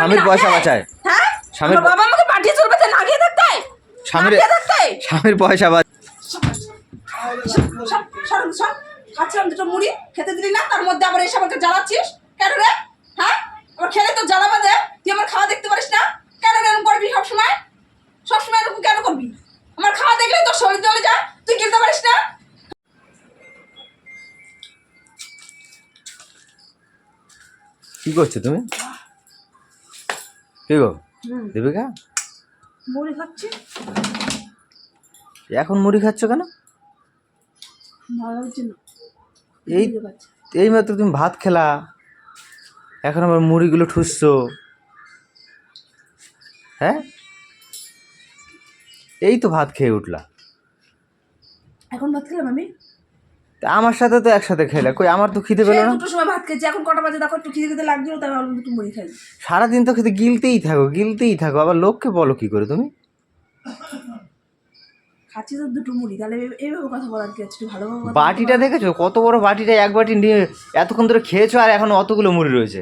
স্বামীর পয়সা বাঁচায় হ্যাঁ? স্বামীর- বাবা আমাকে পাঠিয়ে চলবে তো খেয়ে থাকতে স্বামীর- স্বামীর পয়সা বাঁচায় খাচ্ছিলাম দুটো মুড়ি খেতে দিলি না তার মধ্যে আবার এসে আমাকে জ্বালাচ্ছিস? কেন রে? হ্যাঁ? আমার খেলে তো জ্বালা বাঁধে তুই আমার খাওয়া দেখতে পারিস না? কেন এরকম করবি সবসময়? সবসময় এরকম কেন করবি? আমার খাওয়া দেখলে তোর শরীর চলে যায়। তুই কিনতে পারিস না? কি করছ তুমি? কি গো? দেবিকা মুড়ি খাচ্ছি। এখন মুড়ি খাচ্ছ কেন? এই এই মাত্র তুমি ভাত খেলা। এখন আবার মুড়িগুলো ঠুসছো। হ্যাঁ? এই তো ভাত খেয়ে উঠলা। এখন ভাত খেলাম আমি? তা আমার সাথে তো একসাথে খেলে। কই আমার তো খিদে পেল না। দুটোর সময় ভাত খেয়েছি এখন কটা বাজে? দেখো একটু খিদে খিদে লাগছিল তাই ভাবলাম দুটো মুড়ি খাই। সারাদিন তো খেতে গিলতেই থাকো গিলতেই থাকো। আবার লোককে বলো কি করে তুমি? খাচ্ছি তো দুটো মুড়ি তাহলে এইভাবে কথা বলার কি আছে? একটু ভালোভাবে বাটিটা দেখেছ? কত বড় বাটিটা এক বাটি নিয়ে এতক্ষণ ধরে খেয়েছো আর এখন অতগুলো মুড়ি রয়েছে।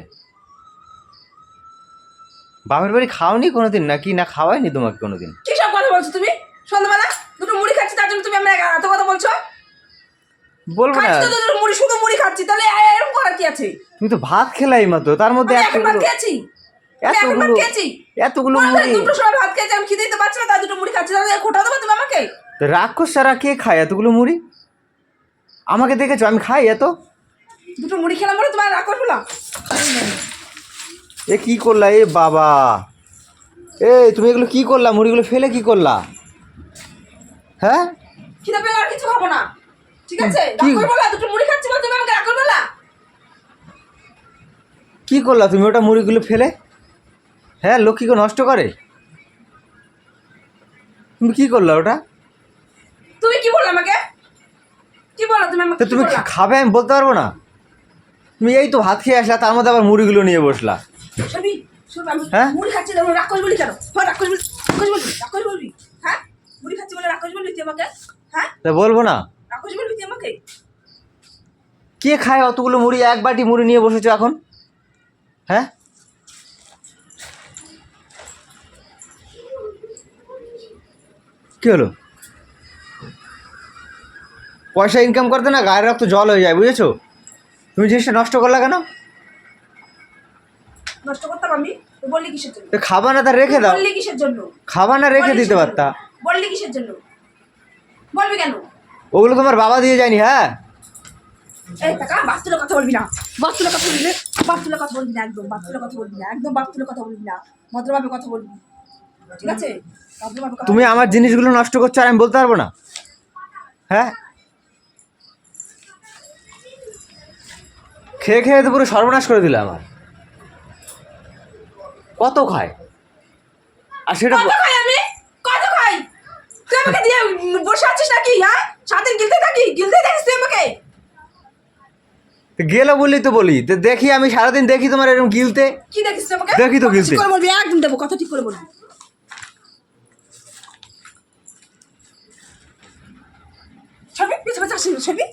বাপের বাড়ি খাওনি কোনোদিন নাকি? না খাওয়াইনি তোমাকে কোনোদিন? কি সব কথা বলছো তুমি? সন্ধ্যাবেলা দুটো মুড়ি খাচ্ছি তার জন্য তুমি আমরা এত কথা বলছো? বলব না। তো দুটো মুড়ি শুধু মুড়ি খাচ্ছি তাহলে এরকম করার কি আছে? তুমি তো ভাত খেলাই মাত্র তার মধ্যে এখন ভাত খেয়েছি। এতগুলো এতগুলো মুড়ি। দুটো সময় ভাত খেয়েছি আমি খিদে দিতে পারছি না তাই দুটো মুড়ি খাচ্ছি তাহলে খোটা দেবে তুমি আমাকে? তো রাক্ষস সারা কে খায় এতগুলো মুড়ি? আমাকে দেখেছ আমি খাই এত? দুটো মুড়ি খেলাম বলে তোমার করব না? এ কি করলা এ বাবা? এ তুমি এগুলো কি করলা? মুড়িগুলো ফেলে কি করলা? হ্যাঁ? খিদে পেলে আর কিছু খাব না। ঠিক আছে? কি? রাগ দুটো মুড়ি খাচ্ছি বলে তুমি আমাকে রাগ কি করলা তুমি ওটা মুড়িগুলো ফেলে? হ্যাঁ লক্ষ্মীকে নষ্ট করে। তুমি কি করলা ওটা? তুমি কি বললে আমাকে? কি বলল তুমি আমাকে? তুমি খাবে আমি বলতে পারব না? তুমি এই তো ভাত খেয়ে আসলা তার মধ্যে আবার মুড়িগুলো নিয়ে বসলা। হ্যাঁ? মুড়ি খাচ্ছি রাক্ষস বলি কেন? হ্যাঁ রাক্ষস বলি রাক্ষস বলবি রাক্ষস বলবি হ্যাঁ? মুড়ি খাচ্ছি বলে রাক্ষস বলবি তুই আমাকে? হ্যাঁ? তা বলব না? বলবি তুই আমাকে? কে খায় অতগুলো মুড়ি? এক বাটি মুড়ি নিয়ে বসেছো এখন? হ্যাঁ? কি হলো? পয়সা ইনকাম করতে না গায়ের রক্ত জল হয়ে যায় বুঝেছ? তুমি জিনিসটা নষ্ট করলা কেন? নষ্ট করতাম আমি? বললি কিসের জন্য? খাবা না তা রেখে দাও। বললি কিসের জন্য? খাবা না রেখে দিতে পারতা? বললি কিসের জন্য? বলবি কেন? ওগুলো তোমার বাবা দিয়ে যায়নি হ্যাঁ? এই টাকা বাস্তুলে কথা বলবি না। বাস্তুলে কথা বলবি না বাস্তুলে কথা বলবি না একদম বাস্তুলে কথা বলবি না একদম বাস্তুলে কথা বলবি না ভদ্রভাবে কথা বলবি। ঠিক আছে? তুমি আমার জিনিসগুলো নষ্ট করছ আর আমি বলতে পারব না? হ্যাঁ? খেয়ে খেয়ে তো পুরো সর্বনাশ করে দিলে আমার। কত খায়? আর সেটা কত খাই আমি কত খাই তুই আমাকে দিয়ে বসে আছিস নাকি হ্যাঁ? সারাদিন গিলতে থাকি? গিলতে থাকিস তুই আমাকে? গেলো বললি তো বলি। তো দেখি আমি সারাদিন দেখি তোমার এরকম গিলতে কি দেখিস আমাকে? দেখি তো গিলতে। করে বলবি একদম দেবো কথা ঠিক করে বলবি। ছবি? পিছনে যাস ছবি?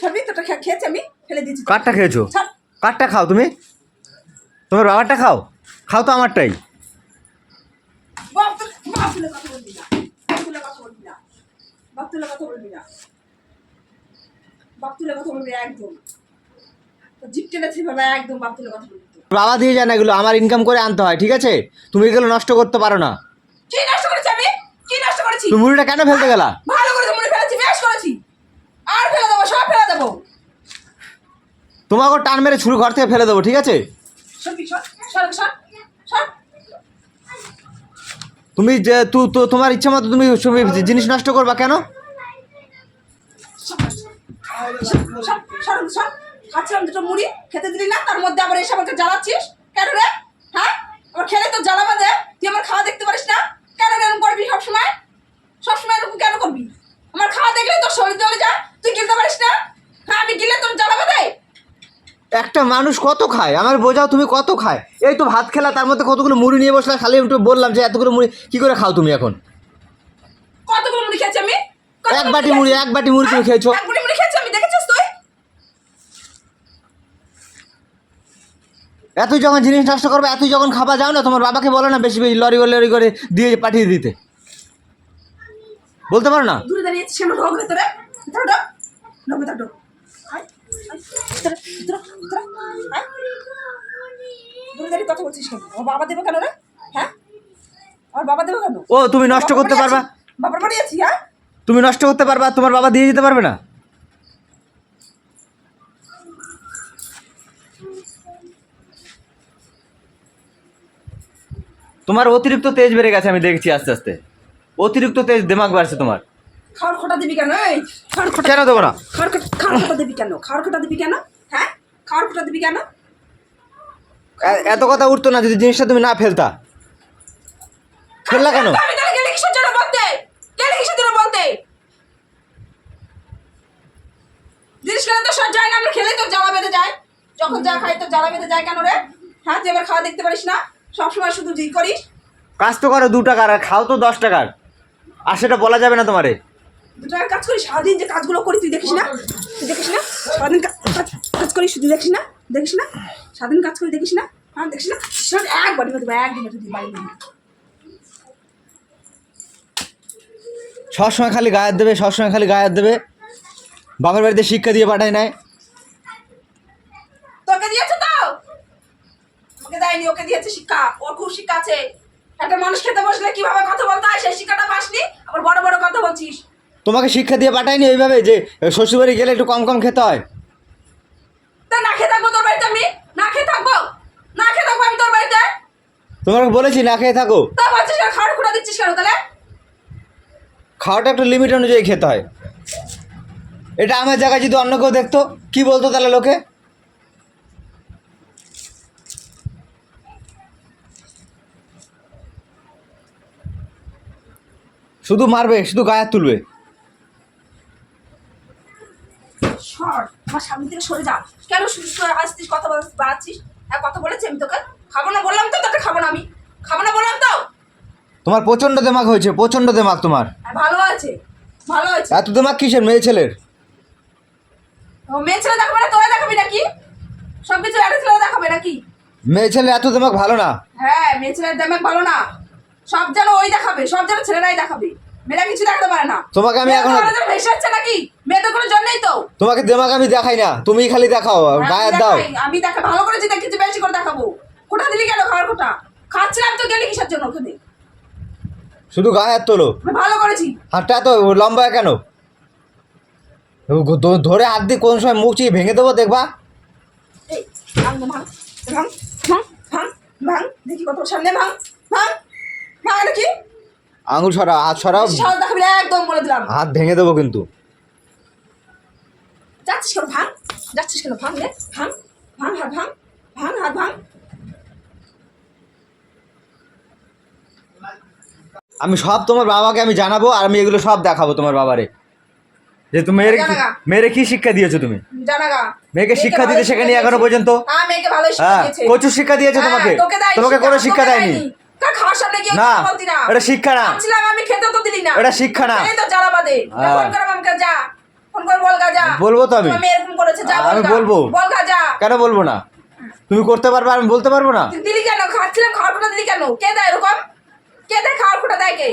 ছবি? তোটা খেয়েছি আমি ফেলে দিয়েছি। কাঠটা খেয়েছো। কাঠটা খাও তুমি? তোমার বাবারটা খাও? খাও তো আমারটাই বাপ তুলে বাপ তুলে কথা বলবি না বাপ তুলে কথা বলবি না বাপ তুলে কথা বলবি না বাপতুলে কথা বলবি একদম বাবা দিয়ে যায় না এগুলো আমার ইনকাম করে আনতে হয় ঠিক আছে? তুমি এগুলো নষ্ট করতে পারো না। কি নষ্ট করেছি আমি? কি নষ্ট করেছি? তুমি মুড়িটা কেন ফেলতে গেলা? ভালো করে তো ফেলেছি বেশ করেছি। আর ফেলে দেবো সব ফেলে দেবো। তোমাকে টান মেরে ছুরি ঘর থেকে ফেলে দেবো ঠিক আছে? তুমি যে তোমার ইচ্ছা মতো তুমি তুমি জিনিস নষ্ট করবা কেন? সর খাচ্ছিলাম দুটো মুড়ি খেতে দিলি না তার মধ্যে আবার এসে আমাকে জ্বালাচ্ছিস কেন রে হ্যাঁ আমার খেলে তো তুই আমার খাওয়া দেখতে পারিস না কেন এরকম করবি সবসময় সবসময় এরকম কেন করবি আমার খাওয়া দেখলে তোর শরীর চলে যায় তুই গিলতে পারিস না হ্যাঁ আমি গিলে তোর একটা মানুষ কত খায়? আমার বোঝাও তুমি কত খায়? এই তো ভাত খেলা তার মধ্যে কতগুলো মুড়ি নিয়ে বসলা খালি একটু বললাম যে এতগুলো মুড়ি কি করে খাও তুমি এখন? কতগুলো মুড়ি খেয়েছি আমি? এক বাটি মুড়ি এক বাটি মুড়ি তুমি হ্যাঁ? খেয়েছো এক বাটি মুড়ি খেয়েছি আমি দেখেছিস তুই এতই যখন জিনিস নষ্ট করবে এতই যখন খাবার যাও না তোমার বাবাকে বলো না বেশি বেশি লরি লরি করে দিয়ে পাঠিয়ে দিতে। বলতে পারো না? ও হ্যাঁ? ও তুমি নষ্ট করতে পারবা। হ্যাঁ? তুমি নষ্ট করতে পারবা তোমার বাবা দিয়ে যেতে পারবে না। তোমার অতিরিক্ত তেজ বেড়ে গেছে আমি দেখছি আস্তে আস্তে। অতিরিক্ত তেজ দিমাগ বাড়ছে তোমার। খাওয়ার খোটা দিবি কেন? এই খাওয়ার খোটা কেন দেবো না? খাওয়ার খাওয়ার খোটা দিবি কেন? খাওয়ার খোটা দিবি কেন? হ্যাঁ? খাওয়ার খোটা দিবি কেন? এত কথা উঠতো না যদি জিনিসটা তুমি না ফেলতা। ফেললা কেন? জিনিস কেন তো সব যায় না আমরা খেলে তো জ্বালা বেঁধে যায়। যখন যা খাই তো জ্বালা বেঁধে যায় কেন রে? হ্যাঁ তুই এবার খাওয়া দেখতে পারিস না? সবসময় শুধু জি করিস। কাজ তো করো দু টাকার আর খাও তো দশ টাকার। আর সেটা বলা যাবে না তোমারে। দু টাকার কাজ করিস সারাদিন যে কাজগুলো করি তুই দেখিস না? তুই দেখিস না? সারাদিন কাজ কাজ করিস তুই দেখিস না? দেখিস না? সারাদিন কাজ করি দেখিস না? হ্যাঁ দেখিস না? শোন, একবারই মতো একদিন মতো তুই বাড়ি সবসময় খালি গায়ের দেবে সবসময় খালি গায়ের দেবে। বাবার বাড়িতে শিক্ষা দিয়ে পাঠায় নাই। তোকে দিয়েছে দেয়নি ওকে দিয়েছে শিক্ষা। ওর খুব শিক্ষা আছে। একটা মানুষ খেতে বসলে কীভাবে কথা বলতে হয় সেই শিক্ষাটা পাসনি। আবার বড় বড় কথা বলছিস। তোমাকে শিক্ষা দিয়ে পাঠায়নি ওইভাবে যে শ্বশুরবাড়ি গেলে একটু কম কম খেতে হয়? তা না খেয়ে থাকব তোর বাড়িতে আমি। না খেয়ে থাকব। না খেয়ে থাকব আমি তোর বাড়িতে। তোমাকে বলেছি না খেয়ে থাকো। তা বলছিস কেন? খাওয়ার খুঁড়া দিচ্ছিস কেন তাহলে? খাওয়াটা একটু লিমিট অনুযায়ী খেতে হয়। এটা আমার জায়গায় যদি অন্য কেউ দেখতো কি বলতো তাহলে লোকে? শুধু মারবে শুধু গায়ে তুলবে। সর আমার সামনে থেকে সরে যা। কেন আসছিস কথা বাড়াচ্ছিস? হ্যাঁ কথা বলেছি আমি তোকে। খাব না বললাম তো তোকে খাব না আমি। খাব না বললাম তো? তোমার প্রচণ্ড দেমাগ হয়েছে প্রচণ্ড দেমাগ তোমার। আর ভালো আছে ভালো আছে। এত দেমাগ কিসের মেয়ে ছেলের? ও মেয়ে ছেলে দেখাবে না তোরা দেখাবি নাকি? সব কিছু একটা ছেলে দেখাবে নাকি? মেয়ে ছেলে এত দেমাগ ভালো না। হ্যাঁ মেয়ে ছেলের দামে ভালো না। সব যেন ওই দেখাবে সব যেন ছেলেরাই দেখাবে। মেয়েরা কিছু দেখাতে পারে না। তোমাকে আমি এখন- ভেসে যাচ্ছে নাকি? মেয়ে তো কোনো জন্যই তো। তোমাকে দেমাগ আমি দেখাই না তুমি খালি দেখাও গায়ের দাও। আমি দেখা ভালো করেছি দেখেছি বেশি করে দেখাবো। কোটা দিলি কেন? খাওয়ার কোটা? খাচ্ছিলাম তো গেলি কিসের জন্য ওখানে? শুধু গায়ে হাত তোলো। ভালো করেছি। হাতটা এত লম্বা কেন? ধরে হাত দিয়ে কোন সময় মুখ চিয়ে ভেঙে দেবো দেখবা? ভাঙ ভাঙ ভাঙ ভাঙ ভাঙ দেখি কত সামনে ভাঙ ভাঙ। নাকি? আঙুল সরা হাত একদম বলে দিলাম। হাত ভেঙে দেবো কিন্তু। যাচ্ছিস কেন ভাঙ? যাচ্ছিস কেন ভাঙ রে ভাঙ ভাঙ হাত ভাঙ ভাঙ হাত ভাঙ। আমি সব তোমার বাবাকে আমি জানাব আর আমি এগুলো সব দেখাবো তোমার বাবারে। যে তুমি মেয়ের। মেয়েরে কি শিক্ষা দিয়েছ তুমি? জানাগা। মেয়েকে শিক্ষা দিতে শেখানি এখনও পর্যন্ত? হ্যাঁ শিক্ষা হ্যাঁ দিয়েছে। প্রচুর শিক্ষা দিয়েছে হ্যাঁ, তোমাকে। তোমাকে কোনো শিক্ষা দেয়নি? না, এটা শিক্ষা না। আমি খেতে তো দিলি না। এটা শিক্ষা না। এই তো জ্বালা হ্যাঁ। ফোন করে আমাকে যা। ফোন করে বল গা যা বলব তো আমি। তোমার এরকম করেছে যা আমি বলব। বল যা কেন বলব না? তুমি করতে পারবে আমি বলতে পারব না? দিলি কেন? খাচ্ছিলাম খাওয়ার খোটা দিলি কেন? কে দেয় এরকম? কে দেয় খাওয়ার খোটা দেয় কে?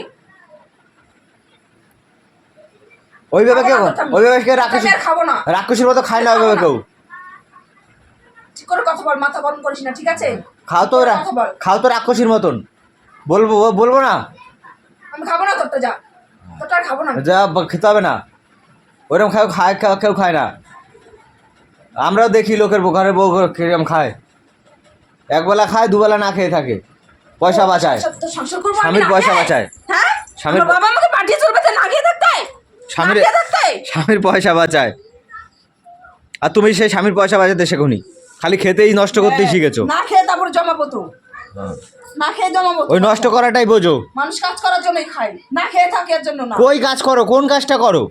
ওইভাবে কেউ ওইভাবে কেউ রাক্ষসী খাব না। রাক্ষসীর মতো খায় না ওইভাবে কেউ। ঠিক করে কথা বল মাথা গরম করিস না ঠিক আছে? খাও তো খাও তো রাক্ষসীর মতন। বলব বলব না? আমি খাব না তোরটা যা। তোরটা খাব না যা খেতে হবে না। ওরকম খাও খায় কেউ- খায় না। আমরাও দেখি লোকের ঘরের বউ কীরকম খায়। একবেলা খায় দুবেলা না খেয়ে থাকে। পয়সা বাঁচায়। স্বামীর পয়সা বাঁচায়। হ্যাঁ? স্বামীর- বাবা আমাকে পাঠিয়ে চলবে না খেয়ে থাকতে? স্বামীর খেয়ে স্বামীর পয়সা বাঁচায়। আর তুমি সেই স্বামীর পয়সা বাঁচাতে শেখনি। খালি খেতেই নষ্ট করতেই শিখেছো। না খেয়ে তারপরে জমাবো তো। না খেয়ে জমাবো। ওই নষ্ট করাটাই বোঝো। মানুষ কাজ করার জন্যই খায় না খেয়ে থাকার জন্য না। কই কাজ করো? কোন কাজটা করো?